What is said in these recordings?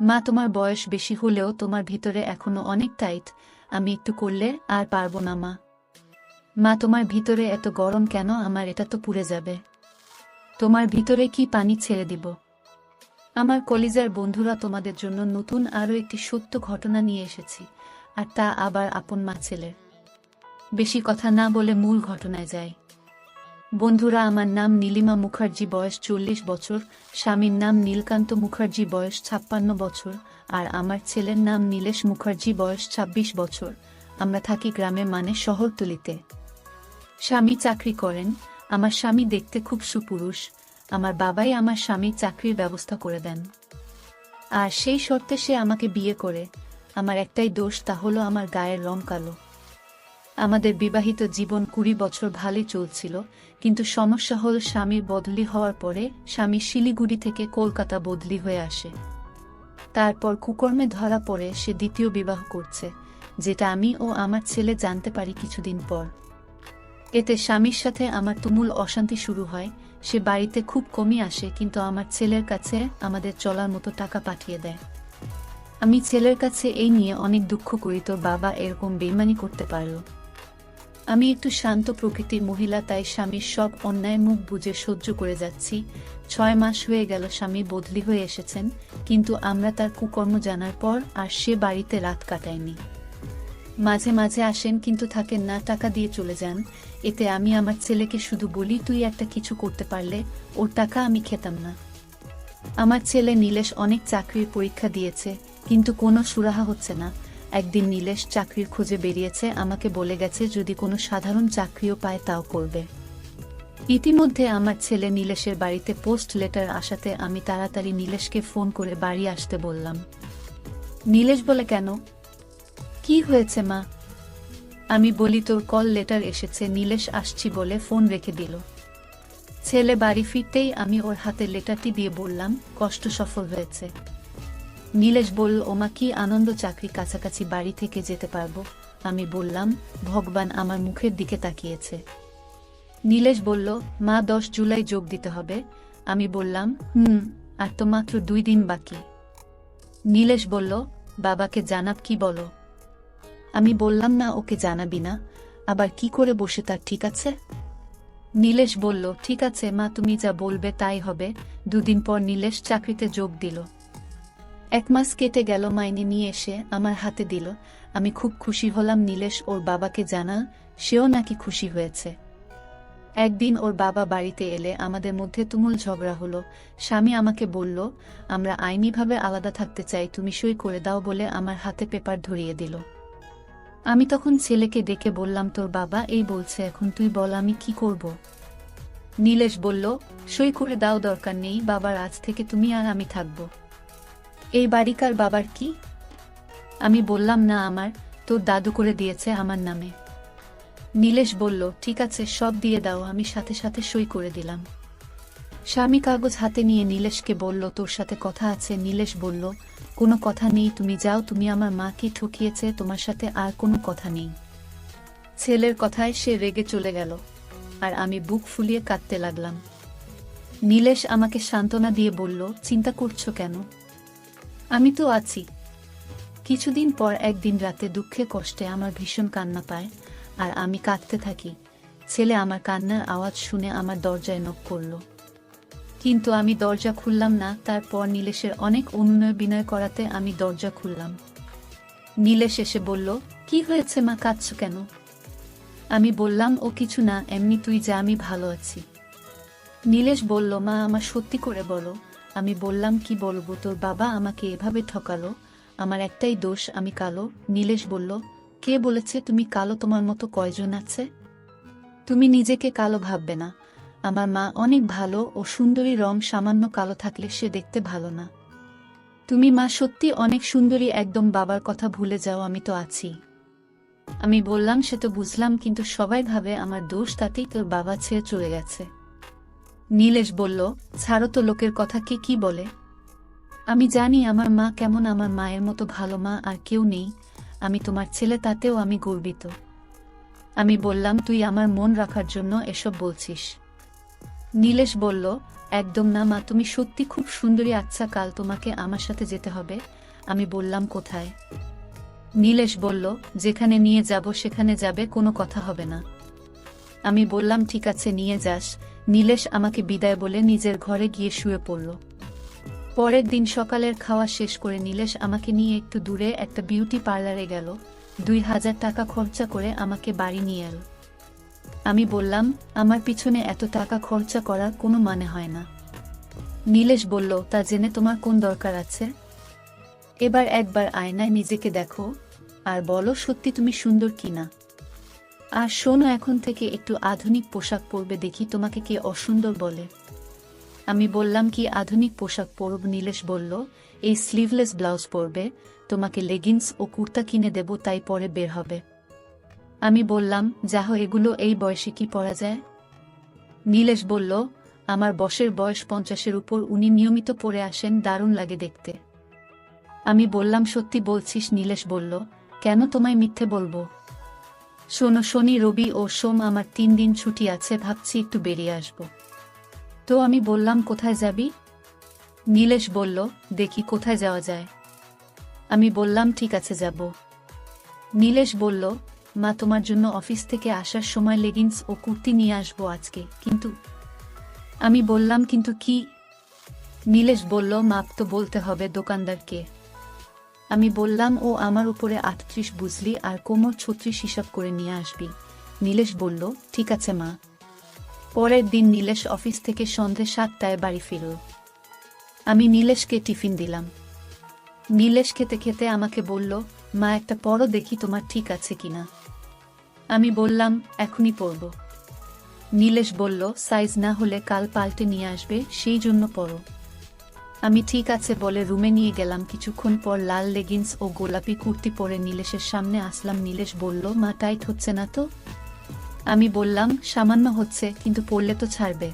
মা, তোমার বয়স বেশি হলেও তোমার ভিতরে এখনও অনেক টাইট আমি একটু করলে আর পারব না, মা। মা, তোমার ভিতরে এত গরম কেন? আমার এটা তো পুড়ে যাবে। তোমার ভিতরে কি পানি ছেড়ে দিব? আমার কলিজার বন্ধুরা, তোমাদের জন্য নতুন আরও একটি সত্য ঘটনা নিয়ে এসেছি, আর তা আবার আপন মা ছেলের। বেশি কথা না বলে মূল ঘটনায় যায় বন্ধুরা, আমার নাম নীলিমা মুখার্জি, বয়স চল্লিশ বছর। স্বামীর নাম নীলকান্ত মুখার্জি, বয়স ছাপ্পান্ন বছর। আর আমার ছেলের নাম নীলেশ মুখার্জি, বয়স ২৬ বছর। আমরা থাকি গ্রামে মানে শহরতলিতে। স্বামী চাকরি করেন। আমার স্বামী দেখতে খুব সুপুরুষ। আমার বাবাই আমার স্বামীর চাকরির ব্যবস্থা করে দেন। আর সেই শর্তে সে আমাকে বিয়ে করে। আমার একটাই দোষ, তা হলো আমার গায়ের রং কালো। আমাদের বিবাহিত জীবন কুড়ি বছর ভালোই চলছিল, কিন্তু সমস্যা হল স্বামীর বদলি হওয়ার পরে স্বামী শিলিগুড়ি থেকে কলকাতা বদলি হয়ে আসে। তারপর কুকর্মে ধরা পড়ে সে দ্বিতীয় বিবাহ করছে, যেটা আমি ও আমার ছেলে জানতে পারি কিছুদিন পর। এতে স্বামীর সাথে আমার তুমুল অশান্তি শুরু হয়, সে বাড়িতে খুব কমই আসে, কিন্তু আমার ছেলের কাছে আমাদের চলার মতো টাকা পাঠিয়ে দেয়। আমি ছেলের কাছে এই নিয়ে অনেক দুঃখ করি, তোর বাবা এরকম বেইমানি করতে পারল। আমি একটু শান্ত প্রকৃতির মহিলা, তাই স্বামীর সব অন্যায় মুখ বুঝে সহ্য করে যাচ্ছি। ছয় মাস হয়ে গেল স্বামী বদলি হয়ে এসেছেন, কিন্তু আমরা তার কুকর্ম জানার পর আর সে বাড়িতে রাত কাটায়নি। মাঝে মাঝে আসেন কিন্তু থাকেন না, টাকা দিয়ে চলে যান। এতে আমি আমার ছেলেকে শুধু বলি, তুই একটা কিছু করতে পারলে ওর টাকা আমি খেতাম না। আমার ছেলে নীলেশ অনেক চাকরির পরীক্ষা দিয়েছে, কিন্তু কোনো সুরাহা হচ্ছে না। একদিন নীলেশ চাকরির খোঁজে বেরিয়েছে, আমাকে বলে গেছে, যদি কোনো সাধারণ চাকরিও পায়, তাও করবে। ইতিমধ্যে আমার ছেলে নীলেশের বাড়িতে পোস্ট লেটার আসাতে আমি তাড়াতাড়ি নীলেশকে ফোন করে বাড়ি আসতে বললাম। নীলেশ বলে, কেন? কি হয়েছে, মা? আমি বলি, তোর কল লেটার এসেছে, নীলেশ আসছি বলে ফোন রেখে দিল। ছেলে বাড়ি ফিরতেই আমি ওর হাতে লেটারটি দিয়ে বললাম, কষ্ট সফল হয়েছে। নীলেশ বলল, ওমা, কি আনন্দ চাকরি কাছাকাছি বাড়ি থেকে যেতে পারব? আমি বললাম, ভগবান আমার মুখের দিকে তাকিয়েছে। নীলেশ বলল, মা, দশ জুলাই যোগ দিতে হবে। আমি বললাম, হুম, আর তো মাত্র দুই দিন বাকি। নীলেশ বলল, বাবাকে জানাব কি বলো? আমি বললাম, না, ওকে জানাবি না। আবার কি করে বসে তার ঠিক আছে? নীলেশ বলল, ঠিক আছে, মা, তুমি যা বলবে তাই হবে। দুদিন পর নীলেশ চাকরিতে যোগ দিল। এক মাস কেটে গেল মাইনে নিয়ে এসে আমার হাতে দিল। আমি খুব খুশি হলাম নীলেশ ওর বাবাকে জানা, সেও নাকি খুশি হয়েছে। একদিন ওর বাবা বাড়িতে এলে আমাদের মধ্যে তুমুল ঝগড়া হলো। স্বামী আমাকে বলল, আমরা আইনিভাবে আলাদা থাকতে চাই, তুমি সই করে দাও বলে আমার হাতে পেপার ধরিয়ে দিল। আমি তখন ছেলেকে ডেকে বললাম, তোর বাবা এই বলছে, এখন তুই বল আমি কি করব? নীলেশ বলল, সই করে দাও, দরকার নেই, বাবার আজ থেকে তুমি আর আমি থাকব। এই বাড়িকার বাবার কি? আমি বললাম, না, আমার। তোর দাদু করে দিয়েছে আমার নামে। নীলেশ বলল, ঠিক আছে, সব দিয়ে দাও, আমি সাথে সাথে সই করে দিলাম। স্বামী কাগজ হাতে নিয়ে নীলেশকে বলল, তোর সাথে কথা আছে? নীলেশ বলল, কোনো কথা নেই, তুমি যাও, তুমি আমার মাকে ঠকিয়েছে, তোমার সাথে আর কোনো কথা নেই। ছেলের কথায় সে রেগে চলে গেল, আর আমি বুক ফুলিয়ে কাঁদতে লাগলাম। নীলেশ আমাকে সান্ত্বনা দিয়ে বলল, চিন্তা করছ কেন? আমি তো আছি। কিছুদিন পর একদিন রাতে দুঃখে কষ্টে আমার ভীষণ কান্না পায় আর আমি কাঁদতে থাকি। ছেলে আমার কান্নার আওয়াজ শুনে আমার দরজায় নখ করল। কিন্তু আমি দরজা খুললাম না, তারপর নীলেশের অনেক অনুনয় বিনয় করাতে আমি দরজা খুললাম। নীলেশ এসে বলল, কি হয়েছে মা, কাঁদছ কেন? আমি বললাম, ও কিছু না, এমনি তুই যা, আমি ভালো আছি। নীলেশ বলল, মা, আমার সত্যি করে বলো আমি বললাম, কি বলব? তোর বাবা আমাকে এভাবে ঠকালো? আমার একটাই দোষ, আমি কালো। নীলেশ বলল, কে বলেছে তুমি কালো? তোমার মতো কয়জন আছে? তুমি নিজেকে কালো ভাববে না। আমার মা অনেক ভালো ও সুন্দরী রং সামান্য কালো থাকলে সে দেখতে ভালো না। তুমি মা সত্যি অনেক সুন্দরী, একদম বাবার কথা ভুলে যাও, আমি তো আছি। আমি বললাম, সে তো বুঝলাম, কিন্তু সবাই ভাবে আমার দোষ, তাতেই তোর বাবা ছেড়ে চলে গেছে। নীলেশ বলল, ছাড়ো তো লোকের কথা, কে কি বলে? আমি জানি আমার মা কেমন, আমার মায়ের মতো ভালো মা আর কেউ নেই। আমি তোমার ছেলে, তাতেও আমি গর্বিত। আমি বললাম, তুই আমার মন রাখার জন্য এসব বলছিস। নীলেশ বলল, একদম না মা, তুমি সত্যি খুব সুন্দরী। আচ্ছা কাল তোমাকে আমার সাথে যেতে হবে। আমি বললাম, কোথায়? নীলেশ বলল, যেখানে নিয়ে যাব, সেখানে যাবে, কোনো কথা হবে না। আমি বললাম, ঠিক আছে, নিয়ে যাস। নীলেশ আমাকে বিদায় বলে নিজের ঘরে গিয়ে শুয়ে পড়ল। পরের দিন সকালের খাওয়া শেষ করে নীলেশ আমাকে নিয়ে একটু দূরে একটা বিউটি পার্লারে গেল। দুই হাজার টাকা খরচা করে আমাকে বাড়ি নিয়ে এল। আমি বললাম, আমার পিছনে এত টাকা খরচা করার কোনো মানে হয় না। নীলেশ বলল, তা জেনে তোমার কোন দরকার আছে? এবার একবার আয়নায় নিজেকে দেখো আর বলো, সত্যি তুমি সুন্দর কিনা? আর শোনো, এখন থেকে একটু আধুনিক পোশাক পরবে, দেখি তোমাকে কে অসুন্দর বলে। আমি বললাম, কি আধুনিক পোশাক পরব? নীলেশ বলল, এই স্লিভলেস ব্লাউজ পরবে, তোমাকে লেগিংস ও কুর্তা কিনে দেব, তাই পরে বের হবে। আমি বললাম, যাহ, এগুলো এই বয়সে কি পরা যায়? নীলেশ বলল, আমার বসের বয়স পঞ্চাশের উপর, উনি নিয়মিত পরে আসেন, দারুণ লাগে দেখতে। আমি বললাম, সত্যি বলছিস? নীলেশ বলল, কেন তোমায় মিথ্যে বলব? শোনো, শনি, রবি ও সোম আমার তিন দিন ছুটি আছে, ভাবছি একটু বেরিয়ে আসব। তো আমি বললাম, কোথায় যাবি? নীলেশ বলল, দেখি কোথায় যাওয়া যায়। আমি বললাম, ঠিক আছে, যাব। নীলেশ বলল, মা, তোমার জন্য অফিস থেকে আসার সময় লেগিংস ও কুর্তি নিয়ে আসব আজকে, কিন্তু আমি বললাম, কিন্তু কি নীলেশ বলল, মাপ তো বলতে হবে দোকানদারকে। আমি বললাম, ও আমার উপরে আটত্রিশ বুঝলি আর কোমর ছত্রিশ হিসাব করে নিয়ে আসবি। নীলেশ বলল, ঠিক আছে মা। পরের দিন নীলেশ অফিস থেকে সন্ধে সাতটায় বাড়ি ফিরল। আমি নীলেশকে টিফিন দিলাম। নীলেশ খেতে খেতে আমাকে বলল, মা, একটা পরো দেখি তোমার ঠিক আছে কিনা। আমি বললাম, এখনই পরব। নীলেশ বলল, সাইজ না হলে কাল পাল্টে নিয়ে আসবে, সেই জন্য পরো। আমি ঠিক আছে বলে রুমে নিয়ে গেলাম। কিছুক্ষণ পর লাল লেগিংস ও গোলাপি কুর্তি পরে নীলেশের সামনে আসলাম। নীলেশ বলল, মা, টাইট হচ্ছে না তো? আমি বললাম, সামান্য হচ্ছে, কিন্তু পড়লে তো ছাড়বে।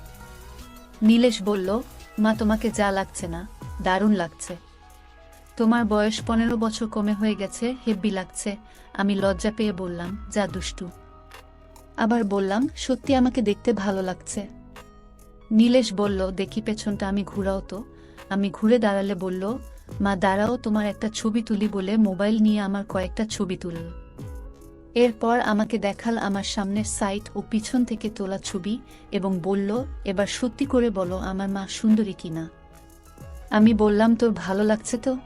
নীলেশ বলল, মা, তোমাকে যা লাগছে না, দারুণ লাগছে। তোমার বয়স পনেরো বছর কমে হয়ে গেছে, হেব্বি লাগছে। আমি লজ্জা পেয়ে বললাম, যা দুষ্টু। আবার বললাম, সত্যি আমাকে দেখতে ভালো লাগছে। নীলেশ বলল, দেখি পেছনটা, আমি ঘুরাও তো। আমি ঘুরে দাঁড়ালে বলল, মা, দাঁড়াও, তোমার একটা ছবি তুলি বলে মোবাইল নিয়ে আমার কয়েকটা ছবি তুলল। এরপর আমাকে দেখাল আমার সামনের সাইট ও পিছন থেকে তোলা ছবি এবং বলল, এবার সত্যি করে বলো আমার মা সুন্দরী কিনা আমি বললাম, তোর ভালো লাগছে তো?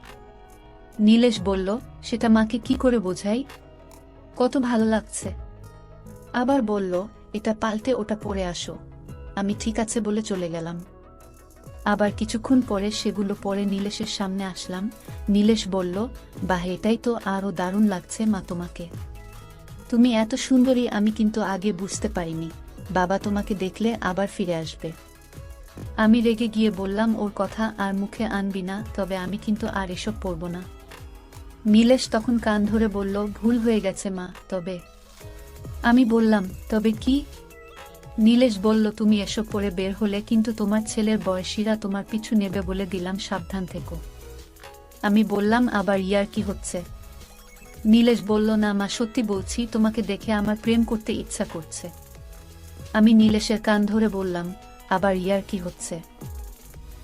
নীলেশ বলল, সেটা মাকে কি করে বোঝাই? কত ভালো লাগছে। আবার বলল, এটা পাল্টে ওটা পরে আসো। আমি ঠিক আছে বলে চলে গেলাম। আবার কিছুক্ষণ পরে সেগুলো পরে নীলেশের সামনে আসলাম। নীলেশ বলল, বাহ, এটাই তো আরও দারুণ লাগছে মা তোমাকে। তুমি এত সুন্দরী, আমি কিন্তু আগে বুঝতে পারিনি। বাবা তোমাকে দেখলে আবার ফিরে আসবে। আমি রেগে গিয়ে বললাম, ওর কথা আর মুখে আনবি না, তবে আমি কিন্তু আর এসব পরব না। নীলেশ তখন কান ধরে বলল, ভুল হয়ে গেছে মা, তবে। আমি বললাম, তবে কি? নীলেশ বলল, তুমি এসব পরে বের হলে কিন্তু তোমার ছেলের বয়সীরা তোমার পিছু নেবে বলে দিলাম, সাবধান থেকো। আমি বললাম, আবার ইয়ার কি হচ্ছে? নীলেশ বলল, না মা, সত্যি বলছি, তোমাকে দেখে আমার প্রেম করতে ইচ্ছা করছে। আমি নীলেশের কান ধরে বললাম, আবার ইয়ার কি হচ্ছে?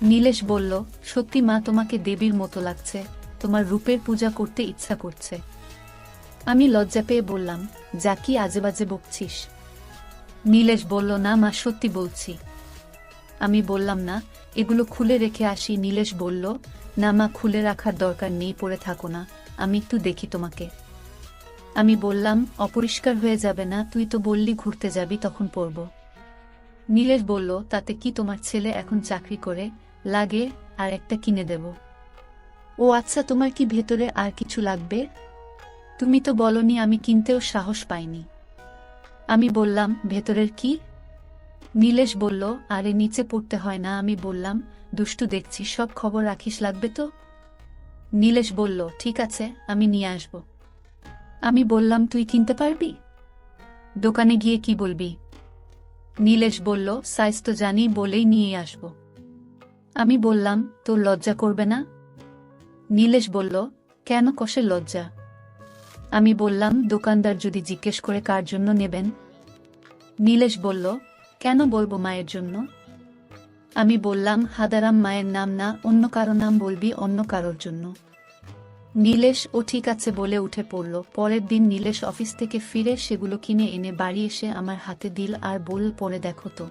নীলেশ বলল, সত্যি মা, তোমাকে দেবীর মতো লাগছে, তোমার রূপের পূজা করতে ইচ্ছা করছে। আমি লজ্জা পেয়ে বললাম যা কি আজে বাজে বকছিস। নীলেশ বলল, না মা, সত্যি বলছি। আমি বললাম, না, এগুলো খুলে রেখে আসি। নীলেশ বলল, না মা, খুলে রাখার দরকার নেই, পড়ে থাকো না, আমি একটু দেখি তোমাকে। আমি বললাম, অপরিষ্কার হয়ে যাবে না, তুই তো বললি ঘুরতে যাবি, তখন পড়ব। নীলেশ বলল, তাতে কি তোমার ছেলে এখন চাকরি করে? লাগে, আর একটা কিনে দেব। ও আচ্ছা তোমার কি ভেতরে আর কিছু লাগবে? তুমি তো বলনি, আমি কিনতেও সাহস পাইনি। আমি বললাম, ভেতরের কি? নীলেশ বলল, আরে নিচে পড়তে হয় না। আমি বললাম, দুষ্টু দেখছি সব খবর রাখিস, লাগবে তো? নীলেশ বলল, ঠিক আছে, আমি নিয়ে আসব। আমি বললাম, তুই কিনতে পারবি? দোকানে গিয়ে কি বলবি? নীলেশ বলল, সাইজ তো জানি, বলেই নিয়ে আসব। আমি বললাম, তোর লজ্জা করবে না? নীলেশ বলল, কেন কষে লজ্জা? আমি বললাম, দোকানদার যদি জিজ্ঞেস করে কার জন্য নেবেন নীলেশ বলল, কেন বলব মায়ের জন্য? আমি বললাম, হাদারাম মায়ের নাম না, অন্য কারও নাম বলবি অন্য কারোর জন্য। নীলেশ, ও ঠিক আছে, বলে উঠে পড়ল। পরের দিন নীলেশ অফিস থেকে ফিরে সেগুলো কিনে এনে বাড়ি এসে আমার হাতে দিল আর বল পরে দেখো তো।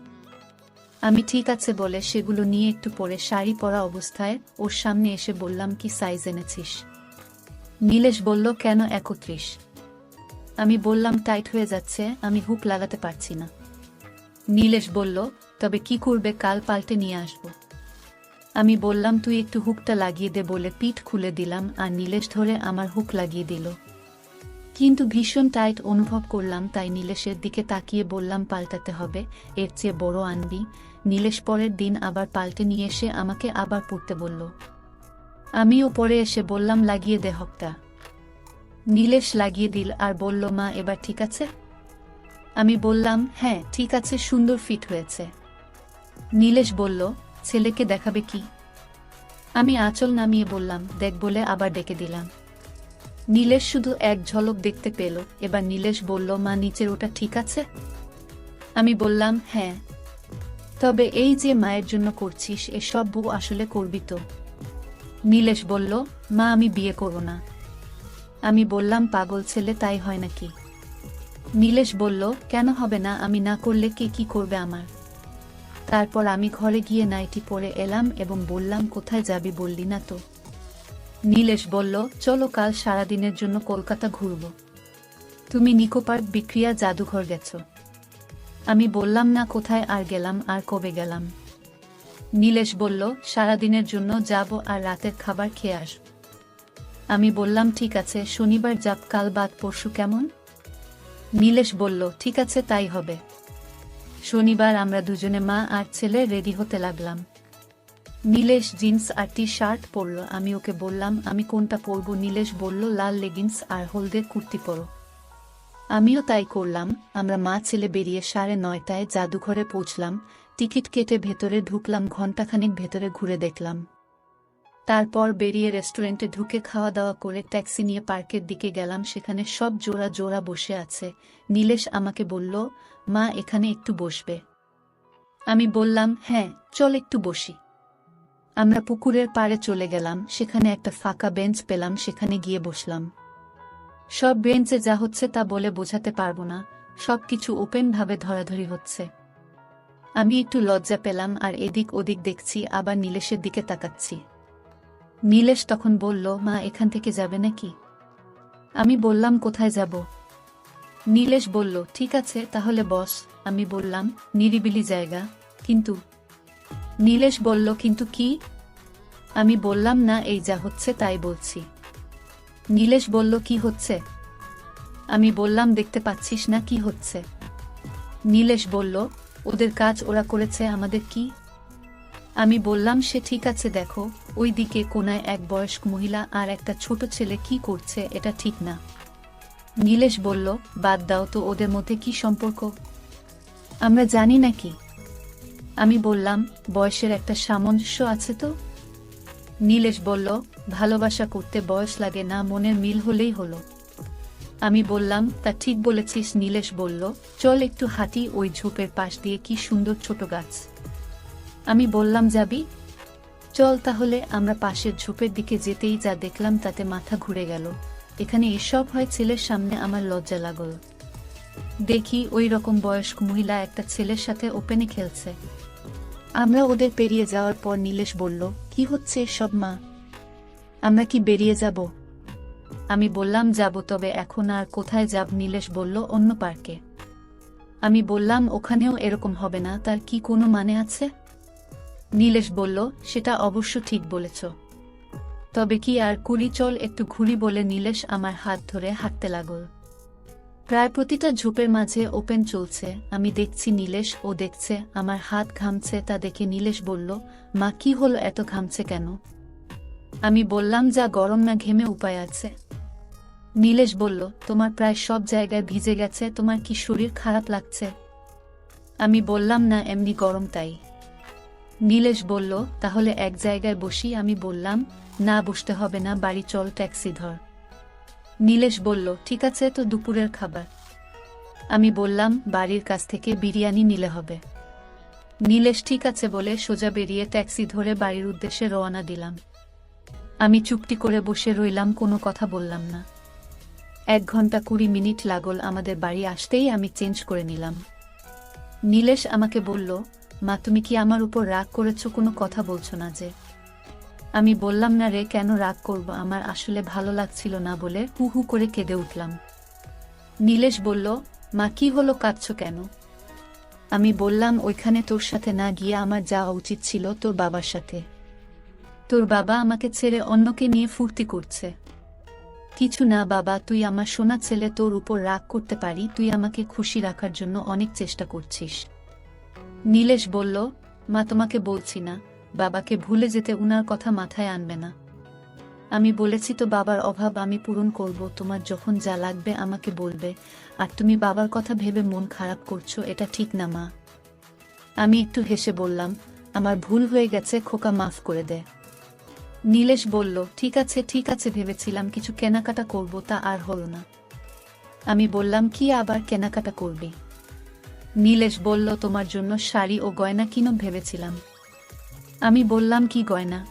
আমি, ঠিক আছে, বলে সেগুলো নিয়ে একটু পরে শাড়ি পরা অবস্থায় ওর সামনে এসে বললাম, কি সাইজ এনেছিস? নীলেশ বলল, কেন একত্রিশ? আমি বললাম টাইট হয়ে যাচ্ছে, আমি হুক লাগাতে পারছি না। নীলেশ বলল, তবে কি করবে, কাল পাল্টে নিয়ে আসব। আমি বললাম, তুই একটু হুকটা লাগিয়ে দে, বলে পিঠ খুলে দিলাম, আর নীলেশ ধরে আমার হুক লাগিয়ে দিল। কিন্তু ভীষণ টাইট অনুভব করলাম, তাই নীলেশের দিকে তাকিয়ে বললাম, পাল্টাতে হবে, এর চেয়ে বড় আনবি। নীলেশ পরের দিন আবার পাল্টে নিয়ে এসে আমাকে আবার পড়তে বলল। আমিও পরে এসে বললাম, লাগিয়ে দে হকটা। নীলেশ লাগিয়ে দিল আর বলল, মা, এবার ঠিক আছে? আমি বললাম হ্যাঁ ঠিক আছে, সুন্দর ফিট হয়েছে। নীলেশ বলল, ছেলেকে দেখাবে কি? আমি আঁচল নামিয়ে বললাম, দেখ, বলে আবার ডেকে দিলাম। নীলেশ শুধু এক ঝলক দেখতে পেল। এবার নীলেশ বলল, মা, নিচের ওটা ঠিক আছে? আমি বললাম হ্যাঁ। তবে এই যে মায়ের জন্য করছিস, এসব বউ আসলে করবি তো? নীলেশ বলল, মা, আমি বিয়ে করব না। আমি বললাম, পাগল ছেলে, তাই হয় নাকি? নীলেশ বলল, কেন হবে না? আমি না করলে কে কি করবে আমার? তারপর আমি ঘরে গিয়ে নাইটি পরে এলাম এবং বললাম, কোথায় যাবি বললি না তো? নীলেশ বলল, চলো, কাল সারাদিনের জন্য কলকাতা ঘুরব। তুমি নিকো পার্ক বিক্রিয়া জাদুঘর গেছ। আমি বললাম, না, কোথায়? আর গেলাম, আর কবে গেলাম? নীলেশ বলল, সারাদিনের জন্য যাব আর রাতের খাবার খেয়ে আসব। আমি বললাম, ঠিক আছে, শনিবার যাব কাল বাদ, পরশু কেমন? নীলেশ বলল, ঠিক আছে, তাই হবে। শনিবার আমরা দুজনে মা আর ছেলে রেডি হতে লাগলাম। নীলেশ জিন্স আর টি শার্ট পরল। আমি ওকে বললাম, আমি কোনটা পরবো? নীলেশ বলল, লাল লেগিংস আর হলদে কুর্তি পরো। আমিও তাই করলাম। আমরা মা, ছেলে বেরিয়ে সাড়ে নয়টায় জাদুঘরে পৌঁছলাম। টিকিট কেটে ভেতরে ঢুকলাম, ঘণ্টাখানিক ভেতরে ঘুরে দেখলাম। তারপর বেরিয়ে রেস্টুরেন্টে ঢুকে খাওয়া দাওয়া করে ট্যাক্সি নিয়ে পার্কের দিকে গেলাম, সেখানে সব জোড়া জোড়া বসে আছে। নীলেশ আমাকে বলল, মা, এখানে একটু বসবে। আমি বললাম হ্যাঁ চল একটু বসি। আমরা পুকুরের পাড়ে চলে গেলাম, সেখানে একটা ফাঁকা বেঞ্চ পেলাম, সেখানে গিয়ে বসলাম। সব বেঞ্চে যা হচ্ছে তা বলে বোঝাতে পারব না সব কিছু ওপেনভাবে ধরাধরি হচ্ছে। আমি একটু লজ্জা পেলাম আর এদিক ওদিক দেখছি, আবার নীলেশের দিকে তাকাচ্ছি। নীলেশ তখন বলল, মা, এখান থেকে যাবে নাকি? আমি বললাম, কোথায় যাব? নীলেশ বলল, ঠিক আছে, তাহলে বস। আমি বললাম, নিরিবিলি জায়গা। কিন্তু? নীলেশ বলল, কিন্তু কি? আমি বললাম, না, এই যা হচ্ছে তাই বলছি। নীলেশ বলল, কি হচ্ছে? আমি বললাম, দেখতে পাচ্ছিস না, কি হচ্ছে? নীলেশ বলল, ওদের কাজ ওরা করেছে, আমাদের কি? আমি বললাম, সে ঠিক আছে, দেখো ওই দিকে কোনায় এক বয়স্ক মহিলা আর একটা ছোট ছেলে কি করছে, এটা ঠিক না। নীলেশ বলল, বাদ দাও তো, ওদের মধ্যে কি সম্পর্ক? আমরা জানি নাকি আমি বললাম, বয়সের একটা সামঞ্জস্য আছে তো? নীলেশ বলল, ভালোবাসা করতে বয়স লাগে না, মনের মিল হলেই হলো। আমি বললাম, তা ঠিক বলেছিস, নীলেশ বলল, চল একটু হাঁটি, ওই ঝোপের পাশ দিয়ে কি সুন্দর ছোট গাছ। আমি বললাম, যাবি? চল তাহলে, আমরা পাশের ঝোপের দিকে যেতেই যা দেখলাম তাতে মাথা ঘুরে গেল। এখানে এসব হয় ছেলের সামনে আমার লজ্জা লাগল। দেখি, ওই রকম বয়স্ক মহিলা একটা ছেলের সাথে ওপেনে খেলছে। আমরা ওদের পেরিয়ে যাওয়ার পর নীলেশ বলল, কি হচ্ছে সব মা? আমরা কি বেরিয়ে যাব? আমি বললাম, যাব, তবে এখন আর কোথায় যাব? নীলেশ বলল, অন্য পার্কে। আমি বললাম, ওখানেও এরকম হবে না, তার কি কোনো মানে আছে? নীলেশ বলল, সেটা অবশ্য ঠিক বলেছ। তবে কি আর কুলি, চল একটু ঘুরি বলে নীলেশ আমার হাত ধরে হাঁটতে লাগল। প্রায় প্রতিটা ঝোপের মাঝে ওপেন চলছে। আমি দেখছি নীলেশ, ও দেখছে আমার হাত ঘামছে। তা দেখে নীলেশ বলল, মা, কি হলো, এত ঘামছে কেন? আমি বললাম, যা গরম না, ঘেমে উপায় আছে। নীলেশ বলল, তোমার প্রায় সব জায়গায় ভিজে গেছে। তোমার কি শরীর খারাপ লাগছে? আমি বললাম, না, এমনি গরম তাই। নীলেশ বলল, তাহলে এক জায়গায় বসি আমি বললাম, না বসতে হবে না, বাড়ি চল ট্যাক্সি ধর। নীলেশ বলল, ঠিক আছে, তো দুপুরের খাবার। আমি বললাম, বাড়ির কাছ থেকে বিরিয়ানি নিলে হবে। নীলেশ, ঠিক আছে, বলে সোজা বেরিয়ে ট্যাক্সি ধরে বাড়ির উদ্দেশ্যে রওনা দিলাম। আমি চুপটি করে বসে রইলাম, কোনো কথা বললাম না। এক ঘণ্টা কুড়ি মিনিট লাগল আমাদের বাড়ি আসতেই আমি চেঞ্জ করে নিলাম। নীলেশ আমাকে বলল মা, তুমি কি আমার উপর রাগ করেছ? কোনো কথা বলছো না যে। আমি বললাম, না রে, কেন রাগ করব? আমার আসলে ভালো লাগছিল না বলে হু হু করে কেঁদে উঠলাম। নীলেশ বলল, মা, কি হলো? কাঁদছো কেন? আমি বললাম, ওইখানে তোর সাথে না গিয়ে আমার যাওয়া উচিত ছিল তোর বাবার সাথে। তোর বাবা আমাকে ছেড়ে অন্যকে নিয়ে ফুর্তি করছে। কিছু না, বাবা, তুই আমার সোনা ছেলে, তোর উপর রাগ করতে পারি, তুই আমাকে খুশি রাখার জন্য অনেক চেষ্টা করছিস। নীলেশ বলল, মা, তোমাকে বলছি না। বাবাকে ভুলে যেতে উনার কথা মাথায় আনবে না। আমি বলেছি তো, বাবার অভাব আমি পূরণ করব। তোমার যখন যা লাগবে আমাকে বলবে। আর তুমি বাবার কথা ভেবে মন খারাপ করছ, এটা ঠিক না, মা। আমি একটু হেসে বললাম, আমার ভুল হয়ে গেছে, খোকা মাফ করে দে। নীলেশ বলল, ঠিক আছে ঠিক আছে, ভেবেছিলাম কিছু কেনাকাটা করব, তা আর হলো না। আমি বললাম, কি আবার কেনাকাটা করবি? নীলেশ বলল, তোমার জন্য শাড়ি ও গয়না কিনো ভেবেছিলাম। আমি বললাম, কি গয়না?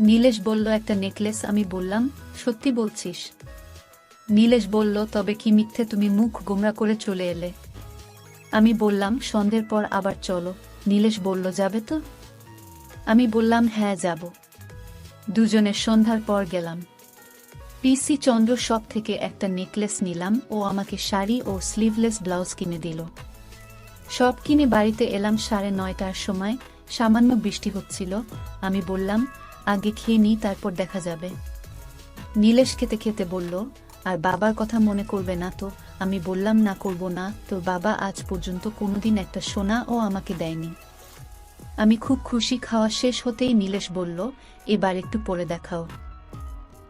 নীলেশ বলল, একটা নেকলেস। আমি বললাম, সত্যি বলছিস? নীলেশ বলল, তবে কি মিথ্যে তুমি মুখ গোমরা করে চলে এলে? আমি বললাম, সন্ধ্যের পর আবার চলো। নীলেশ বলল, যাবে তো? আমি বললাম হ্যাঁ যাব। দুজনে সন্ধ্যার পর গেলাম। পিসি চন্দ্র শপ থেকে একটা নেকলেস নিলাম ও আমাকে শাড়ি ও স্লিভলেস ব্লাউজ কিনে দিল। সব কিনে বাড়িতে এলাম সাড়ে নয়টার সময়। সামান্য বৃষ্টি হচ্ছিল। আমি বললাম, আগে খেয়ে নিই, তারপর দেখা যাবে। নীলেশ খেতে খেতে বলল, আর বাবার কথা মনে করবে না তো? আমি বললাম, না করব না। তোর বাবা আজ পর্যন্ত কোনোদিন একটা সোনা ও আমাকে দেয়নি। আমি খুব খুশি খাওয়া শেষ হতেই নীলেশ বলল, এবার একটু পরে দেখাও।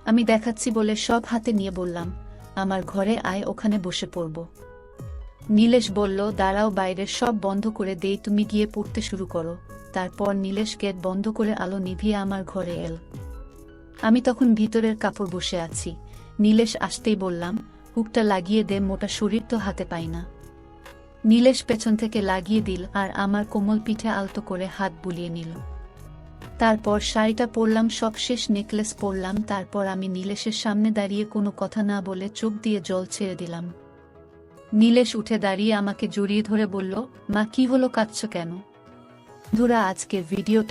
আমি দেখাচ্ছি বলে সব হাতে নিয়ে বললাম, আমার ঘরে আয়, ওখানে বসে পড়ব। নীলেশ বলল, দাঁড়াও, বাইরের সব বন্ধ করে দেই, তুমি গিয়ে পড়তে শুরু করো। তারপর নীলেশ গেট বন্ধ করে আলো নিভিয়ে আমার ঘরে এল। আমি তখন ভিতরের কাপড় বসে আছি। নীলেশ আসতেই বললাম, হুকটা লাগিয়ে দে, মোটা শরীর তো হাতে পাই না। নীলেশ পেছন থেকে লাগিয়ে দিল আর আমার কোমল পিঠে আলতো করে হাত বুলিয়ে নিল। তারপর শাড়িটা পরলাম সবশেষ নেকলেস পরলাম, তারপর আমি নীলেশের সামনে দাঁড়িয়ে কোনো কথা না বলে চোখ দিয়ে জল ছেড়ে দিলাম। নীলেশ উঠে দাঁড়িয়ে আমাকে জড়িয়ে ধরে বলল, মা, কি হলো, কাঁদছ কেন? ধুরা আজকের ভিডিও